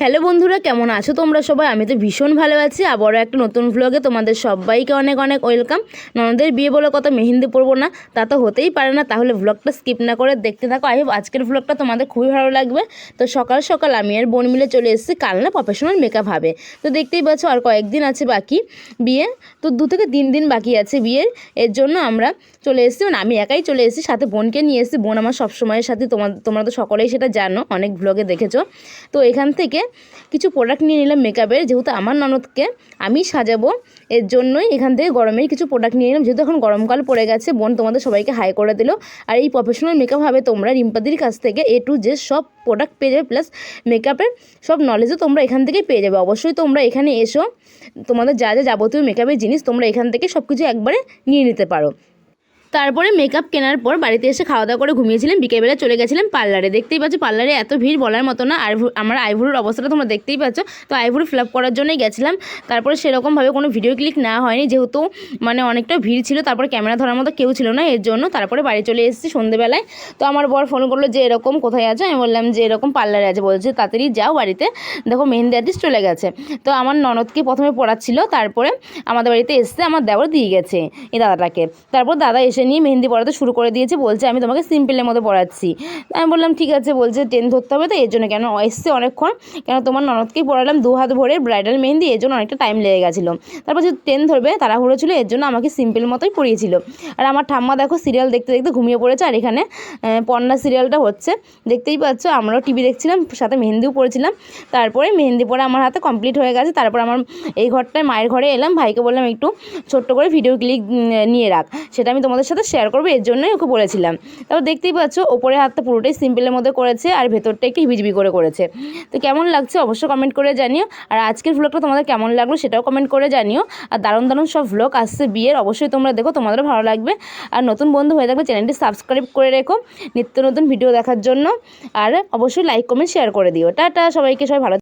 Hello বন্ধুরা, কেমন আছো তোমরা সবাই? আমি তো ভীষণ ভালো আছি আবারও একটা নতুন ভ্লগে তোমাদের সবাইকে অনেক অনেক ওয়েলকাম ননদের বিয়ে বলে কত মেহেন্দি পরবো না, তা তো হতেই পারে না। তাহলে ভ্লগটা স্কিপ না করে দেখতে থাকো। আই আজকের ভ্লগটা তোমাদের খুবই ভালো লাগবে। তো সকাল সকাল আমি আর বোন মিলে চলে এসেছি কাল না প্রফেশনাল মেকআপ হবে তো দেখতেই পাচ্ছ আর কয়েকদিন আছে বাকি বিয়ে। তো দু থেকে তিন দিন বাকি আছে বিয়ের এর জন্য আমরা চলে এসেছি। মানে আমি একাই চলে এসেছি, সাথে বোনকে নিয়ে এসেছি। বোন আমার সবসময়ের সাথে তোমার তোমরা তো সকলেই সেটা জানো, অনেক ভ্লগে দেখেছ। তো এখান থেকে কিছু প্রোডাক্ট নিয়ে নিলাম মেকআপের যেহেতু আমার ননদকে আমি সাজাবো, এর জন্যই এখান থেকে গরমের কিছু প্রোডাক্ট নিয়ে নিলাম। যেহেতু এখন গরমকাল পড়ে গেছে, বোন তোমাদের সবাইকে হাই করে দিল। আর এই প্রফেশনাল মেকআপ হবে তোমরা রিম্পাদির কাছ থেকে এ টু যে সব প্রোডাক্ট পেয়ে যাবে প্লাস মেকআপের সব নলেজও তোমরা এখান থেকেই পেয়ে যাবে। অবশ্যই তোমরা এখানে এসো, তোমাদের যা যা যাবতীয় মেকআপের জিনিস তোমরা এখান থেকে সব কিছু একবারে নিয়ে নিতে পারো। তারপরে মেকআপ কেনার পর বাড়িতে এসে খাওয়া দাওয়া করে ঘুমিয়েছিলাম, বিকেলবেলা চলে গেছিলাম পার্লারে। দেখতেই পাচ্ছ পার্লারে এত ভিড় বলার মতো না, আর আমার আইভুরুর অবস্থাটা তোমরা দেখতেই পাচ্ছ। তো আইভুরু ফিল আপ করার জন্যই গেছিলাম। তারপরে সেরকমভাবে কোনো ভিডিও ক্লিক না হয়নি, যেহেতু মানে অনেকটা ভিড় ছিল, তারপরে ক্যামেরা ধরার মতো কেউ ছিল না, এর জন্য তারপরে বাড়ি চলে এসেছি সন্ধেবেলায়। তো আমার বর ফোন করল যে, এরকম কোথায় আছে? আমি বললাম যে, এরকম পার্লারে আছে। বলছে, তাড়াতাড়ি যাও বাড়িতে। দেখো মেহেন্দি আর্টিস্ট চলে গেছে। তো আমার ননদকে প্রথমে পড়াচ্ছিল, তারপরে আমাদের বাড়িতে এসছে, আমার দেওয়ার দিয়ে গেছে এই দাদাটাকে। তারপর দাদা এসে নিয়ে মেহেন্দি পড়াতে শুরু করে দিয়েছে, বলছে আমি তোমাকে সিম্পলের মতো পড়াচ্ছি। আমি বললাম, ঠিক আছে, বলছে টেন ধরতে হবে তো, এর জন্য কেন এসছে অনেকক্ষণ? কেন তোমার ননদকেই পড়ালাম, দু হাত ভরে ব্রাইডাল মেহেন্দি, এর জন্য অনেকটা টাইম লেগে গেছিল। তারপর যে টেন ধরবে, তাড়াহুড়ো ছিল, এর জন্য আমাকে সিম্পল মতোই পড়িয়েছিল। আর আমার ঠাম্মা দেখো সিরিয়াল দেখতে দেখতে ঘুমিয়ে পড়েছে, আর এখানে পন্না সিরিয়ালটা হচ্ছে। দেখতেই পাচ্ছ, আমরাও টিভি দেখছিলাম, সাথে মেহেন্দিও পড়েছিলাম। তারপরে মেহেন্দি পড়া আমার হাতে কমপ্লিট হয়ে গেছে, তারপর আমার এই ঘরটায় মায়ের ঘরে এলাম, ভাইকে বললাম, একটু ছোট্ট করে ভিডিও ক্লিক নিয়ে রাখ। সেটা আমি তোমাদের সাথে শেয়ার করব, এর জন্যই ওকে বলেছিলাম। তারপর দেখতেই পাচ্ছ ওপরে হাতটা পুরোটাই সিম্পলের মধ্যে করেছে আর ভেতরটা একটু হিবিজিবি করে করেছে। তো কেমন লাগছে অবশ্যই কমেন্ট করে জানিও। আর আজকের ভ্লগটা তোমাদের কেমন লাগল সেটাও কমেন্ট করে জানিও। আর দারুণ দারুণ সব ভ্লগ আসছে বিয়ের, অবশ্যই তোমরা দেখো, তোমাদেরও ভালো লাগবে। আর নতুন বন্ধু হয়ে থাকলে চ্যানেলটি সাবস্ক্রাইব করে রেখো, নিত্য নতুন ভিডিও দেখার জন্য। আর অবশ্যই লাইক কমেন্ট শেয়ার করে দিও। টাটা, সবাইকে, সবাই ভালো